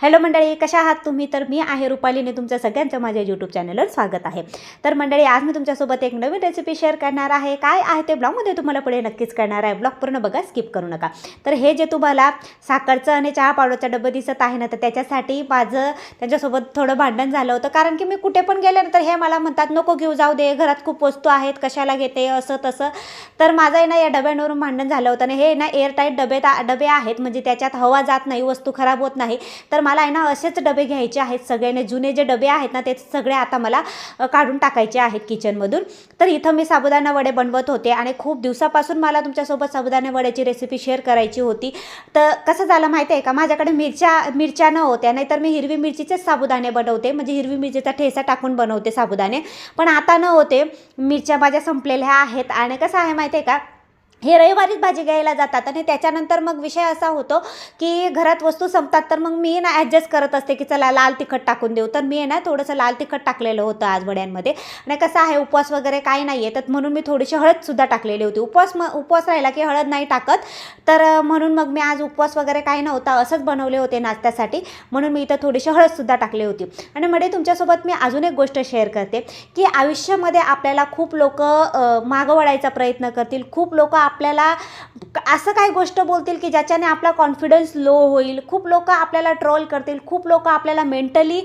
Hello मंडळी कशा आहात तुम्ही? तर मी आहे रुपालीने तुमच्या सगळ्यांचं माझ्या यूट्यूब चॅनलवर स्वागत आहे. तर मंडळी आज मी तुमच्यासोबत एक नवीन रेसिपी शेअर करणार आहे. काय आहे ते ब्लॉगमध्ये तुम्हाला पुढे नक्कीच करणार आहे. ब्लॉग पूर्ण बघा स्किप करू नका. तर हे जे तुम्हाला साखरचं आणि चहा पावडरचा डब्बं दिसत आहे ना तर त्याच्यासाठी माझं त्यांच्यासोबत थोडं भांडण झालं होतं. कारण की मी कुठे पण गेले हे मला म्हणतात नको घेऊ जाऊ दे घरात खूप वस्तू आहेत कशाला घेते असं तसं. तर माझं आहे ना या डब्यांवरून भांडण झालं होतं. आणि हे ना एअरटाईट डबे डबे आहेत. म्हणजे त्याच्यात हवा जात नाही वस्तू खराब होत नाही. तर मला आहे ना असेच डबे घ्यायचे आहेत सगळ्याने. जुने जे डबे आहेत ना ते सगळे आता मला काढून टाकायचे आहेत किचनमधून तर इथं मी साबुदाणा वडे बनवत होते आणि खूप दिवसापासून मला तुमच्यासोबत साबुदाणा वड्याची रेसिपी शेअर करायची होती. तर कसं झालं माहिती आहे का? माझ्याकडे मिरच्या मिरच्या न होत्या नाहीतर मी हिरवी मिरचीचेच साबुदाणे बनवते. म्हणजे हिरवी मिरचीचा ठेसा टाकून बनवते साबुदाणे. पण आता न होते मिरच्या माझ्या संपलेल्या आहेत. आणि कसं आहे माहिती आहे का? हे रविवारीच भाजी घ्यायला जातात आणि त्याच्यानंतर मग विषय असा होतो की घरात वस्तू संपतात तर मग मी ना ॲडजस्ट करत असते की चला लाल तिखट टाकून देऊ. तर मी आहे ना थोडंसं लाल तिखट टाकलेलं होतं आज वड्यांमध्ये. आणि कसं आहे उपवास वगैरे काही नाही आहे तर म्हणून मी थोडीशी हळदसुद्धा टाकलेली होती. उपवास मग उपवास राहिला की हळद नाही टाकत. तर म्हणून मग मी आज उपवास वगैरे काही नव्हता असंच बनवले होते नाश्त्यासाठी. म्हणून मी इथं थोडीशी हळदसुद्धा टाकली होती. आणि म्हणजे तुमच्यासोबत मी अजून एक गोष्ट शेअर करते की आयुष्यामध्ये आपल्याला खूप लोक मागं वळायचा प्रयत्न करतील. खूप लोक आपल्याला असं काही गोष्ट बोलतील की ज्याच्याने आपला कॉन्फिडन्स लो होईल. खूप लोक आपल्याला ट्रोल करतील. खूप लोक आपल्याला मेंटली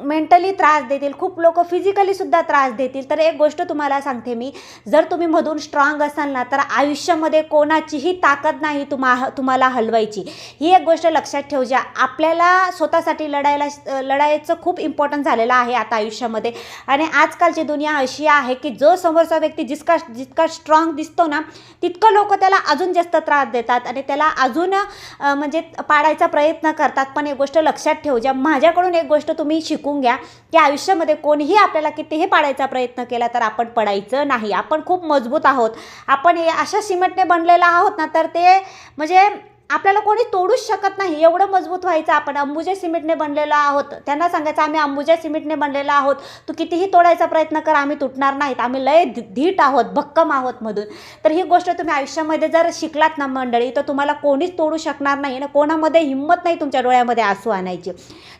मेंटली त्रास देतील. खूप लोक फिजिकलीसुद्धा त्रास देतील. तर एक गोष्ट तुम्हाला सांगते मी. जर तुम्ही मधून स्ट्रॉंग असाल ना तर आयुष्यामध्ये कोणाचीही ताकद नाही तुम्हा तुम्हाला हलवायची. ही एक गोष्ट लक्षात ठेवू ज्या आपल्याला स्वतःसाठी लढायला लढायचं खूप इम्पॉर्टंट झालेलं आहे आता आयुष्यामध्ये. आणि आजकालची दुनिया अशी आहे की जो समोरचा व्यक्ती जितका जितका स्ट्रॉंग दिसतो ना तितकं लोक त्याला अजून जास्त त्रास देतात आणि त्याला अजून म्हणजे पाडायचा प्रयत्न करतात. पण एक गोष्ट लक्षात ठेवू ज्या माझ्याकडून एक गोष्ट तुम्ही शिकून घ्या की आयुष्यामध्ये कोणीही आपल्याला कितीही पाडायचा प्रयत्न केला तर आपण पडायचं नाही. आपण खूप मजबूत आहोत. आपण अशा सिमेंटने बनलेलं आहोत ना तर ते म्हणजे आपल्याला कोणी तोडूच शकत नाही. एवढं मजबूत व्हायचं आपण. अंबुजा सिमेंटने बनलेलो आहोत. त्यांना सांगायचं आम्ही अंबुजा सिमेंटने बनलेलो आहोत. तू कितीही तोडायचा प्रयत्न कर. आम्ही तुटणार नाहीत. आम्ही लय धी- धीट आहोत. भक्कम आहोत मधून. तर ही गोष्ट तुम्ही आयुष्यामध्ये जर शिकलात ना मंडळी तर तुम्हाला कोणीच तोडू शकणार नाही ना कोणामध्ये हिंमत नाही तुमच्या डोळ्यामध्ये आसू आणायची.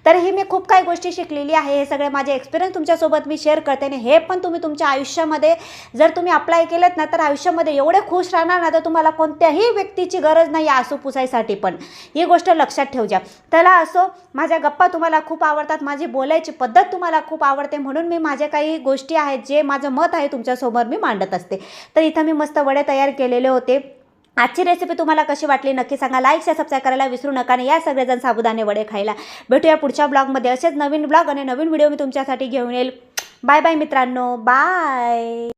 तर ही मी खूप काही गोष्टी शिकलेली आहे. हे सगळे माझे एक्सपिरियन्स तुमच्यासोबत मी शेअर करते आणि हे पण तुम्ही तुमच्या आयुष्यामध्ये जर तुम्ही अप्लाय केलेत ना तर आयुष्यामध्ये एवढे खुश राहणार ना तर तुम्हाला कोणत्याही व्यक्तीची गरज नाही आसू पुसायसाठी पण. ही गोष्ट लक्षात ठेवजा. त्याला असो माझ्या गप्पा तुम्हाला खूप आवडतात माझी बोलायची पद्धत तुम्हाला खूप आवडते म्हणून मी माझ्या काही गोष्टी आहेत जे माझं मत आहे तुमच्यासमोर मी मांडत असते. तर इथं मी मस्त वडे तयार केलेले होते. आजची रेसिपी तुम्हाला कशी वाटली नक्की सांगा. लाईक शेअर सबस्क्राईब करायला विसरू नका आणि या सगळेजण साबुदाणे वडे खायला. भेटूया पुढच्या ब्लॉगमध्ये असेच नवीन ब्लॉग आणि नवीन व्हिडिओ मी तुमच्यासाठी घेऊन येईल. बाय बाय मित्रांनो. बाय